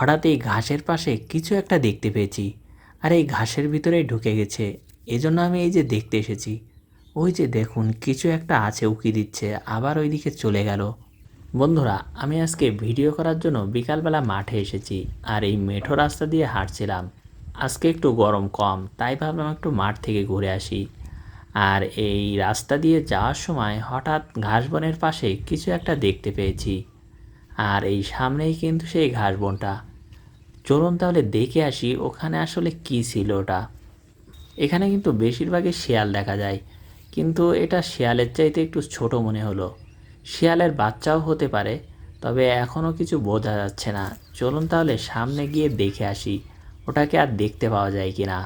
হঠাৎ এই ঘাসের পাশে কিছু একটা দেখতে পেয়েছি আর এই ঘাসের ভিতরেই ঢুকে গেছে। এজন্য আমি এই যে দেখতে এসেছি, ওই যে দেখুন কিছু একটা আছে উকি দিচ্ছে, আবার ওইদিকে চলে গেল। বন্ধুরা, আমি আজকে ভিডিও করার জন্য বিকালবেলা মাঠে এসেছি আর এই মেঠো রাস্তা দিয়ে হাঁটছিলাম। আজকে একটু গরম কম, তাই ভাবলাম একটু মাঠ থেকে ঘুরে আসি। আর এই রাস্তা দিয়ে যাওয়ার সময় হঠাৎ ঘাস বনের পাশে কিছু একটা দেখতে পেয়েছি। আর এই সামনেই কিন্তু সেই ঘাস বনটা চলুন তাহলে দেখে আসি ওখানে আসলে কি ছিল ওটা। এখানে কিন্তু বেশিরভাগই শেয়াল দেখা যায়, কিন্তু এটা শেয়ালের চাইতে একটু ছোট মনে হলো। শিয়ালের বাচ্চাও হতে পারে, তবে এখনও কিছু বোঝা যাচ্ছে না। চলুন তাহলে সামনে গিয়ে দেখে আসি, ওটাকে আর দেখতে পাওয়া যায় কি না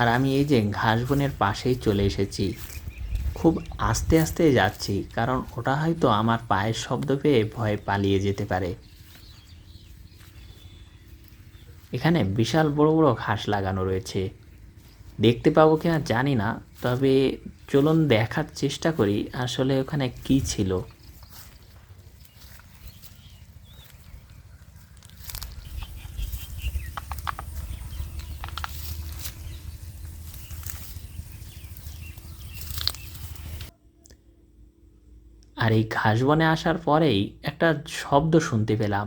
আর আমি এই যে ঘাস বনের পাশেই চলে এসেছি। খুব আস্তে আস্তে যাচ্ছি, কারণ ওটা হয়তো আমার পায়ের শব্দ পেয়ে ভয়ে পালিয়ে যেতে পারে। এখানে বিশাল বড় বড় ঘাস লাগানো রয়েছে। দেখতে পাবো কিনা জানি না, তবে চলুন দেখার চেষ্টা করি আসলে ওখানে কি ছিল। আর এই ঘাস বনে আসার পরেই একটা শব্দ শুনতে পেলাম।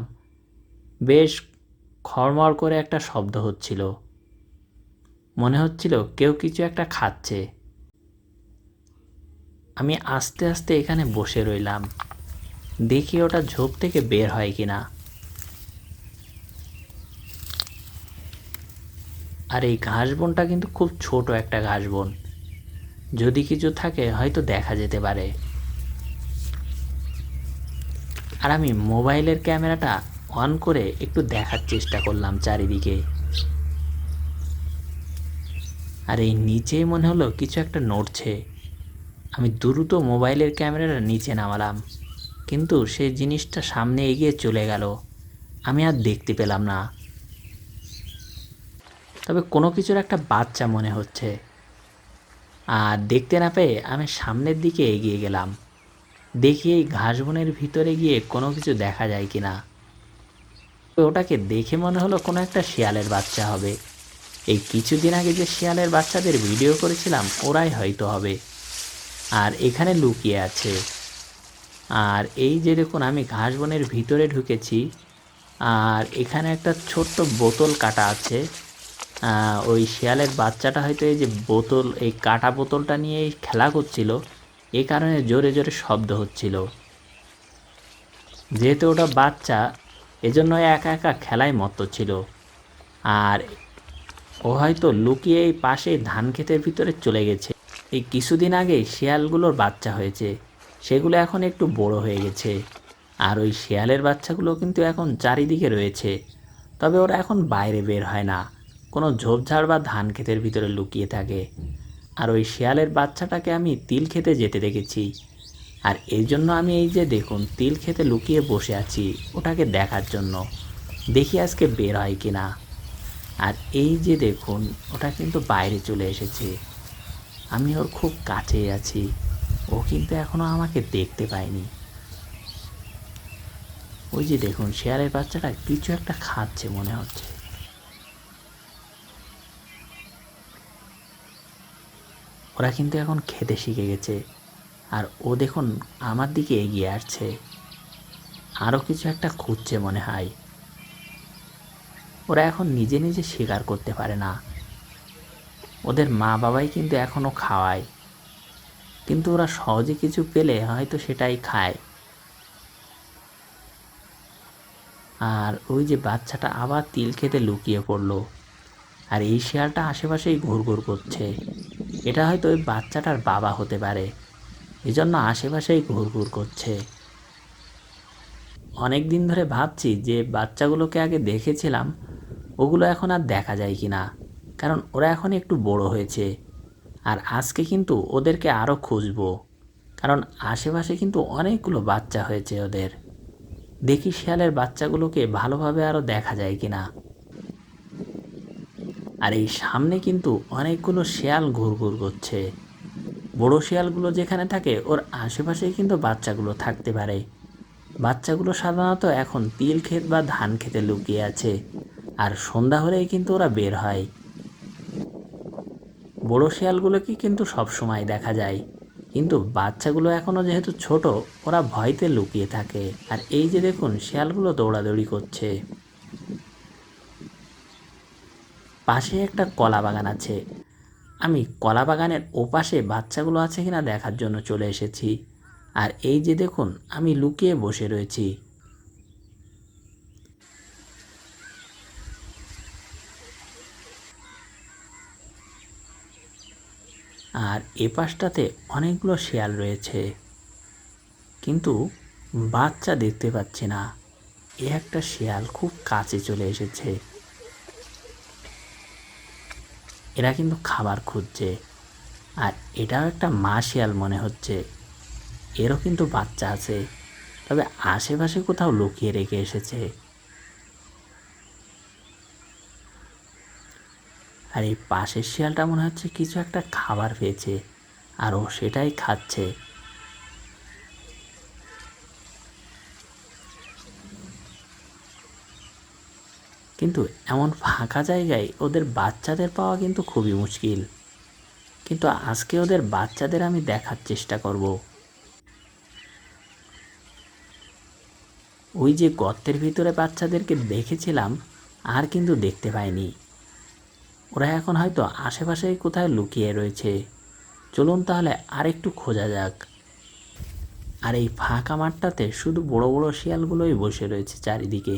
বেশ খড়মড় করে একটা শব্দ হচ্ছিল। মনে হচ্ছিল কেউ কিছু একটা খাচ্ছে। আমি আস্তে আস্তে এখানে বসে রইলাম। দেখি ওটা ঝোপ থেকে বের হয় কি না আর এই ঘাস বনটা কিন্তু খুব ছোট একটা ঘাস বন। যদি কিছু থাকে, হয়তো দেখা যেতে পারে। আর আমি মোবাইলের ক্যামেরাটা অন করে একটু দেখার চেষ্টা করলাম চারিদিকে। আর এই নিচে মনে হলো কিছু একটা নড়ছে। আমি দ্রুত মোবাইলের ক্যামেরাটা নিচে নামালাম, কিন্তু সেই জিনিসটা সামনে এগিয়ে চলে গেল। আমি আর দেখতে পেলাম না। তবে কোনো কিছুর একটা বাচ্চা মনে হচ্ছে। আর দেখতে না পেয়ে আমি সামনের দিকে এগিয়ে গেলাম। দেখি এই ঘাস বনের ভিতরে গিয়ে কোনো কিছু দেখা যায় কি না ওটাকে দেখে মনে হলো কোনো একটা শিয়ালের বাচ্চা হবে। এই কিছুদিন আগে যে শিয়ালের বাচ্চাদের ভিডিও করেছিলাম, ওরাই হয়তো হবে। আর এখানে লুকিয়ে আছে। আর এই যে দেখুন, আমি ঘাস বনের ভিতরে ঢুকেছি। আর এখানে একটা ছোট্ট বোতল কাটা আছে। ওই শিয়ালের বাচ্চাটা হয়তো এই যে বোতল, এই কাটা বোতলটা নিয়ে খেলা করছিল। এ কারণে জোরে জোরে শব্দ হচ্ছিল। যেহেতু ওটা বাচ্চা এজন্য একা একা খেলায় মত্ত ছিল। আর ও হয়তো লুকিয়ে এই পাশে ধান ক্ষেতের ভিতরে চলে গেছে। এই কিছুদিন আগে শিয়ালগুলোর বাচ্চা হয়েছে। সেগুলো এখন একটু বড় হয়ে গেছে। আর ওই শিয়ালের বাচ্চাগুলো কিন্তু এখন চারিদিকে রয়েছে। তবে ওরা এখন বাইরে বের হয় না। কোনো ঝোপঝাড় বা ধান ক্ষেতের ভিতরে লুকিয়ে থাকে। আর ওই শিয়ালের বাচ্চাটাকে আমি তিল খেতে যেতে দেখেছি। আর এই জন্য আমি এই যে দেখুন, তিল খেতে লুকিয়ে বসে আছি ওটাকে দেখার জন্য। দেখি আজকে বের হয় কি না আর এই যে দেখুন, ওটা কিন্তু বাইরে চলে এসেছে। আমি ওর খুব কাছেই আছি। ও কিন্তু এখনও আমাকে দেখতে পায়নি। ওই যে দেখুন শেয়ারের বাচ্চাটা কিছু একটা খাচ্ছে মনে হচ্ছে। ওরা কিন্তু এখন খেতে শিখে গেছে। আর ও দেখুন আমার দিকে এগিয়ে আসছে। আরও কিছু একটা খুঁজছে মনে হয়। ওরা এখন নিজে নিজে স্বীকার করতে পারে না। ওদের মা বাবাই কিন্তু এখনও খাওয়ায়। কিন্তু ওরা সহজে কিছু পেলে হয়তো সেটাই খায়। আর ওই যে বাচ্চাটা আবার তিল খেতে লুকিয়ে পড়ল। আর এই শিয়ালটা আশেপাশেই ঘুরঘুর করছে। এটা হয়তো ওই বাচ্চাটার বাবা হতে পারে। এজন্য আশেপাশেই ঘুরঘুর করছে। অনেক দিন ধরে ভাবছি যে বাচ্চাগুলোকে আগে দেখেছিলাম, ওগুলো এখন আর দেখা যায় কি না কারণ ওরা এখন একটু বড় হয়েছে। আর আজকে কিন্তু ওদেরকে আরও খুঁজবো, কারণ আশেপাশে কিন্তু অনেকগুলো বাচ্চা হয়েছে ওদের। দেখি শিয়ালের বাচ্চাগুলোকে ভালোভাবে আরও দেখা যায় কি না আর এই সামনে কিন্তু অনেকগুলো শেয়াল ঘুরঘুর করছে। বড় শিয়ালগুলো যেখানে থাকে, ওর আশেপাশেই কিন্তু বাচ্চাগুলো থাকতে পারে। বাচ্চাগুলো সাধারণত এখন তিল ক্ষেত বা ধান খেতে লুকিয়ে আছে, আর সন্ধ্যা হলেই কিন্তু ওরা বের হয়। বড় শিয়ালগুলোকে কিন্তু সব সময় দেখা যায়, কিন্তু বাচ্চাগুলো এখনও যেহেতু ছোট, ওরা ভয়তে লুকিয়ে থাকে। আর এই যে দেখুন, শিয়ালগুলো দৌড়াদৌড়ি করছে। পাশে একটা কলা বাগান আছে আমি কলা বাগানের ওপাশে বাচ্চাগুলো আছে কিনা দেখার জন্য চলে এসেছি। আর এই যে দেখুন, আমি লুকিয়ে বসে রয়েছি। আর এ পাশটাতে অনেকগুলো শেয়াল রয়েছে। কিন্তু বাচ্চা দেখতে পাচ্ছি না। এ একটা শেয়াল খুব কাছে চলে এসেছে। এরা কিন্তু খাবার খুঁজছে। আর এটাও একটা মা শিয়াল মনে হচ্ছে। এরও কিন্তু বাচ্চা আছে। তবে আশেপাশে কোথাও লুকিয়ে রেখে এসেছে। আর এই পাশের শিয়ালটা মনে হচ্ছে কিছু একটা খাবার পেয়েছে আর ও সেটাই খাচ্ছে। কিন্তু এমন ফাঁকা জায়গায় ওদের বাচ্চাদের পাওয়া কিন্তু খুবই মুশকিল। কিন্তু আজকে ওদের বাচ্চাদের আমি দেখার চেষ্টা করব। ওই যে গর্তের ভিতরে বাচ্চাদেরকে দেখেছিলাম, আর কিন্তু দেখতে পাইনি। ওরা এখন হয়তো আশেপাশেই কোথায় লুকিয়ে রয়েছে। চলুন তাহলে আরেকটু খোঁজা যাক। আর এই ফাঁকা মাঠটাতে শুধু বড় বড় শিয়ালগুলোই বসে রয়েছে চারিদিকে।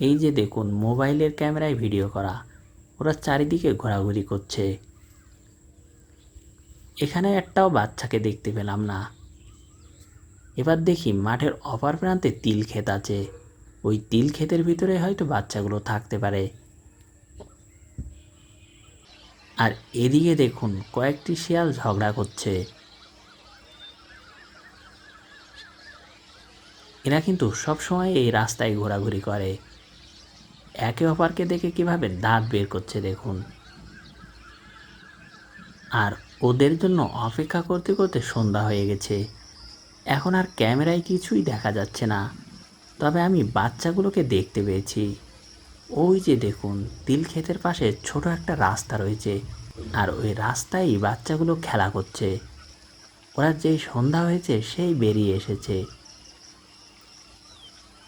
এই যে দেখুন, মোবাইলের ক্যামেরায় ভিডিও করা, ওরা চারিদিকে ঘোরাঘুরি করছে। এখানে একটাও বাচ্চাকে দেখতে পেলাম না। এবার দেখি মাঠের অপার প্রান্তে তিল ক্ষেত আছে। ওই তিল ক্ষেতের ভিতরে হয়তো বাচ্চাগুলো থাকতে পারে। আর এদিকে দেখুন, কয়েকটি শিয়াল ঝগড়া করছে। এরা কিন্তু সবসময় এই রাস্তায় ঘোরাঘুরি করে। একে অপরকে দেখে কীভাবে দাঁত বের করছে দেখুন। আর ওদের জন্য অপেক্ষা করতে করতে সন্ধ্যা হয়ে গেছে। এখন আর ক্যামেরায় কিছুই দেখা যাচ্ছে না। তবে আমি বাচ্চাগুলোকে দেখতে পেয়েছি। ওই যে দেখুন, তিল ক্ষেতের পাশে ছোট একটা রাস্তা রয়েছে। আর ওই রাস্তায় বাচ্চাগুলো খেলা করছে। ওরা যেই সন্ধ্যা হয়েছে, সেই বেরিয়ে এসেছে।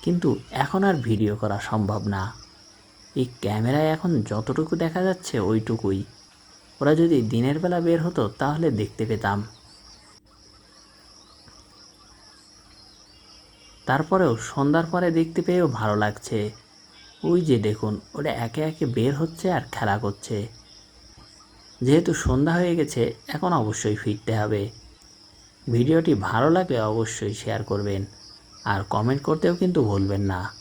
কিন্তু এখন আর ভিডিও করা সম্ভব না। এই ক্যামেরায় এখন যতটুকু দেখা যাচ্ছে ওইটুকুই। ওরা যদি দিনের বেলা বের হতো, তাহলে দেখতে পেতাম। তারপরেও সন্ধ্যার পরে দেখতে পেয়েও ভালো লাগছে। ওই যে দেখুন, ওরা একে একে বের হচ্ছে আর খেলা করছে। যেহেতু সন্ধ্যা হয়ে গেছে, এখন অবশ্যই ফিরতে হবে। ভিডিওটি ভালো লাগলে অবশ্যই শেয়ার করবেন। আর কমেন্ট করতেও কিন্তু ভুলবেন না।